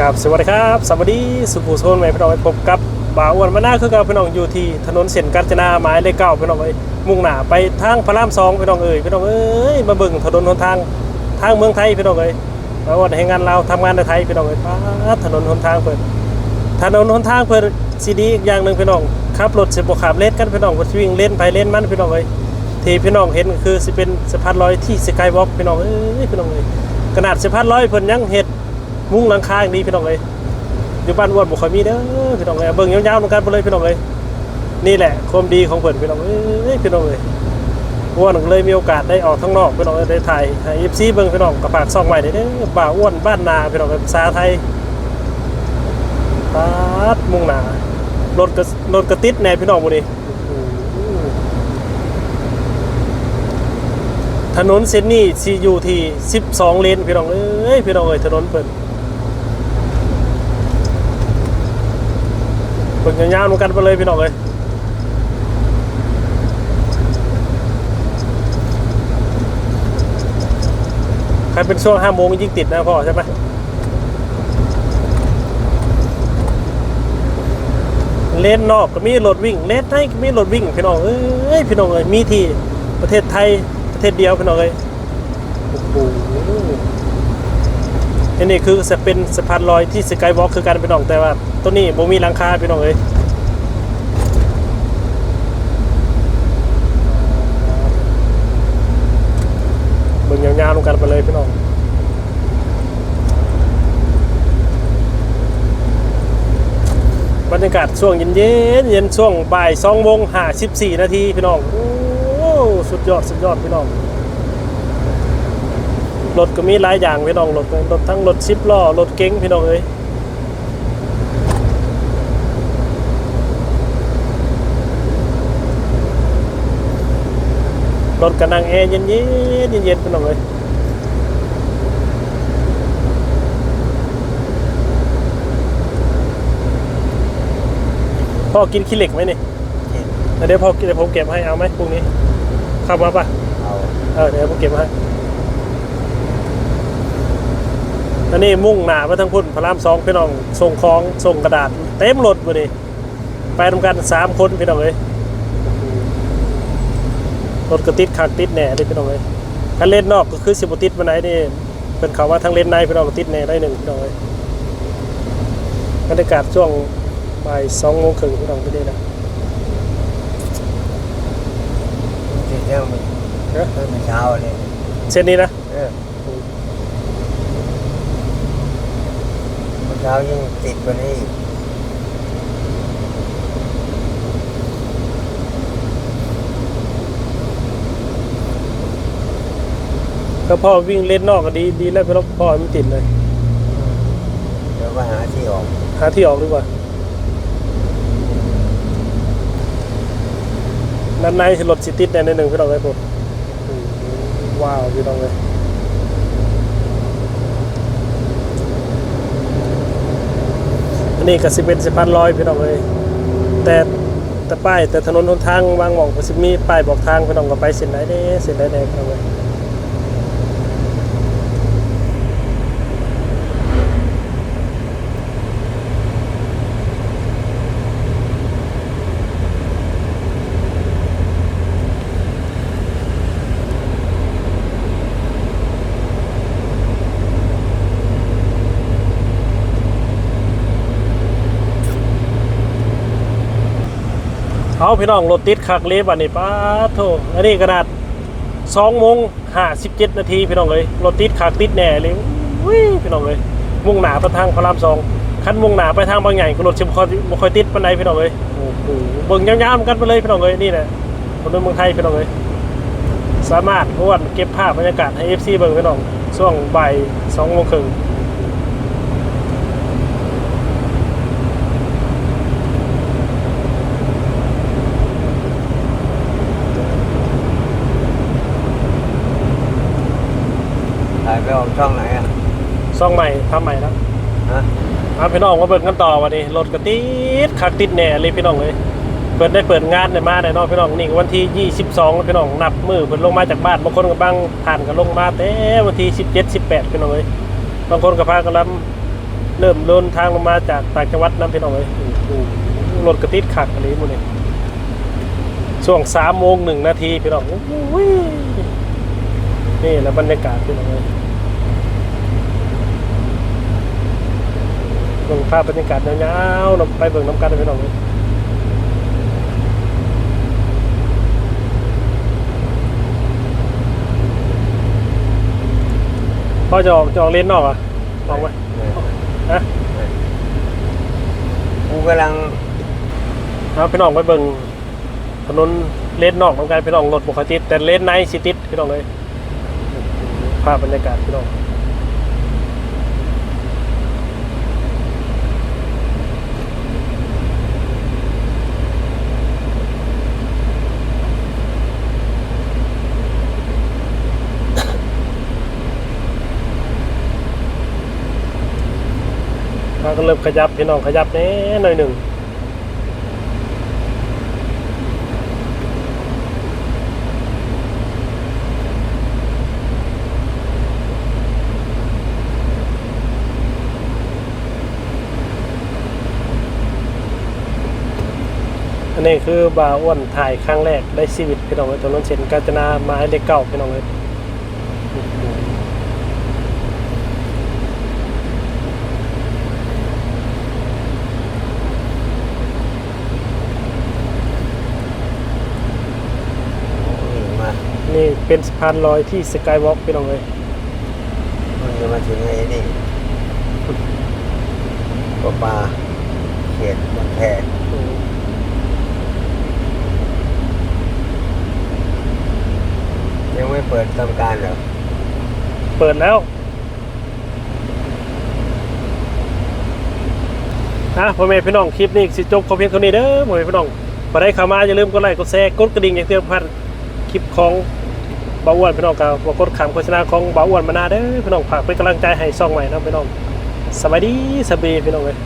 กับสวัสดีครับสวัสดีสุภูโซนใหม่พี่น้องไปพบกับบ่าวอ้วนมาหน้าคือกับพี่น้องอยู่ที่ถนนเส้นกาญจนาหมายเลขเก้าพี่น้องเอ้ยมุ่งหน้าไปทางพระรามสองพี่น้องเอ้ยพี่น้องเอ้ยมาเบิ่งถนนหนทางทางเมืองไทยพี่น้องเอ้ยบ่าวอ้วนให้งานเราทำงานในไทยพี่น้องเอ้ยป้าถนนหนทางเปิดถนนหนทางเปิดซีดีอีกอย่างหนึ่งพี่น้องขับรถสิบขับเล่นกันพี่น้องก็วิ่งเล่นไปเล่นมันพี่น้องเอ้ยที่พี่น้องเห็นคือสิเป็นสะพานลอยที่สกายวอล์กพี่น้องเอ้ยพี่น้องเอ้ยขนาดสะพานลอยเพิ่นยังเฮ็ด มุ้งหลังคาอย่างดีพี่น้องเอ้ยอยู่บ้านอ้วนบ่ค่อยมีเด้อพี่น้องเอ้ยเบิ่งยาวๆเหมือนกันไปเลยพี่น้องเอ้ยนี่แหละความดีของเพิ่นพี่น้องเอ้ยพี่น้องเอ้ยอ้วนเลยมีโอกาสได้ออกข้างนอกพี่น้องเอ้ยได้ถ่ายให้ FC เบิ่งพี่น้องกับปากซองไว้เด้อบ่าวอ้วนบ้านนาพี่น้องเอ้ยภาษาไทยปาดมุ่งหนารถก็รถก็ติดแน่พี่น้องหมื้นี้ถนนเส้นนี้สิอยู่ที่12 เลนพี่น้องเอ้ยพี่น้องเอ้ยถนนเพิ่น เบิ่งยาวๆเหมือนกันไปเลยพี่น้องเลยใครเป็นช่วงห้าโมงยิ่งติดนะพ่อใช่ไหมเลนนอกก็มีรถวิ่ง เลนในก็มีรถวิ่งพี่น้องเอ้ยพี่น้องเอ้ยมีที่ประเทศไทยประเทศเดียวพี่น้องเอ้ยโอ้โห อันนี้คือจะเป็นสะพานลอยที่สกายวอล์กคือการพี่น้องแต่ว่าตัวนี้บ่มีหลังคาพี่น้องเอ้ยเบิ่งยาวๆลงกันไปเลยพี่น้องบรรยากาศช่วงเย็นๆเย็นช่วงบ่ายสองโมงห้าสิบสี่นาทีพี่น้อง โอ้ สุดยอด สุดยอดพี่น้อง รถก็มีหลายอย่างพี่น้องรถรถทั้งรถชิปล้อรถเก๋งพี่น้องเอ้ยรถกระนังแอร์เย็นๆเย็นๆพี่น้องเอ้ยพ่อกินขี้เหล็กไหมนี่แล้วเดี๋ยวพ่อเดี๋ยวผมเก็บให้เอาไหมพรุ่งนี้เข้ามาปะเอาเออเดี๋ยวผมเก็บให้ อันนี้มุ่งหนาไปทั้งพุ่นพระรามสองพี่น้องส่งของส่งกระดาษ เต็มรถมาดิไปทำกันสามคนพี่น้องเอ้ยรถก็ติดขักติดแหน่เลยพี่น้องเอ้ยถ้าเล่นนอกก็คือสิบติดมาไหนนี่เป็นเขาว่าทั้งเล่นในพี่น้องก็ติดแหน่ได้หนึ่งพี่น้องเอ้ยบรรยากาศช่วงบ่ายสองโมงครึ่งพี่น้องไปนี่นะติดเรื่องมันเมื่อเช้าเลยเส้นนี้นะ เออเมื่อเช้ายิ่งติดกว่านี้อีกก็พ่อวิ่งเล่นนอกก็ดีดีแล้วพี่น้องพ่อไม่ติดเลย เดี๋ยวก็หาที่ออก หาที่ออกดีกว่าด้านในสิรถสิติดแน่ในหนึ่งพี่น้องเลยผมอืมว้าวพี่น้องเลย อันนี้ก็สิเป็นสิพันลอยพี่น้องเลยแต่แต่ป้ายแต่ถนนหนทางบางหม่องก็สิมีป้ายบอกทางพี่น้องก็ไปเส้นไหนเด้เส้นไหนแน่พี่น้องเลย เอาพี่น้องรถติดคักเลยบัดนี้ป้าโถอันนี้กระดสองโมงห้าสิบเจ็ดนาทีพี่น้องเลยรถติดคักติดแน่เลยวิพี่น้องเลยมุ่งหนาไปทางพระรามสองคันมุ่งหนาไปทางบางใหญ่ก็รถชิบคอยบ่ค่อยติดปานใดพี่น้องเลยโอ้โหเบิ่งยาวๆกันไปเลยพี่น้องเลยนี่แหละคนในเมืองไทยพี่น้องเลยสามารถรวดเก็บภาพบรรยากาศให้ FC เบิ่งพี่น้องช่วงบ่ายสองโมงครึ่ง ถ่ายไป ออกช่องไหนอะช่องใหม่ทำใหม่แล้วฮะเอาพี่น้องมาเบิ่งกันต่อวันนี้รถกระติดคักติดแหน่เลยพี่น้องเลยเปิดได้เปิดงานได้มาได้เนาะพี่น้องนี่ก็วันที่ 22แล้วพี่น้องนับมือเพิ่นลงมาจากบ้านบางคนก็บางผ่านก็ลงมาแต่วันที่ 17 18พี่น้องเลยบางคนก็พากันลำเริ่มเดินทางลงมาจากต่างจังหวัดน้ำพี่น้องเลยโอ้โหรถกระติดขักอันนี้หมดเลยช่วงสามโมงหนึ่งนาทีพี่น้องโอ้โหนี่แล้วบรรยากาศพี่น้องเลย บิ่งภาพบรรยากาศยาวๆนำไปเบิ่งน้ำกันเลยพี่น้องเลยพ่อจะออกจะออกเล่นนอกอะออกไหมฮะกูกำลังเอาพี่น้องไปเบิ่งถนนเลนนอกของการพี่น้องรถปกติแต่เลนในสิติดพี่น้องเลยภาพบรรยากาศพี่น้อง เราก็เริ่มขยับพี่น้องขยับแน่หน่อยหนึ่งอันนี้คือบาอ้วนถ่ายครั้งแรกได้ชีวิตพี่น้องเลยถนนเส้นกาญจนาไม้เล็กเก่าพี่น้องเลย นี่มา นี่เป็นสะพานลอยที่สกายวอล์กพี่น้องเลยมันจะมาถึงไอ้นี่ปลาปลาเขียดมันแพงยังไม่เปิดทำการเหรอ เปิดแล้วอะพ่อแม่พี่น้องคลิปนี้สิจบขอเพียงเท่านี้เด้อพ่อแม่พี่น้องมาได้เข้ามาอย่าลืมกดไลค์กดแชร์กดกระดิ่งอย่างเดียวพันคลิปของเบาอ้วนพี่น้องกับกดขำโฆษณาของเบาอ้วนมานาเด้อพี่น้องฝากเป็นกำลังใจให้ซ่องใหม่นะพี่น้องสวัสดีสบายพี่น้องเลย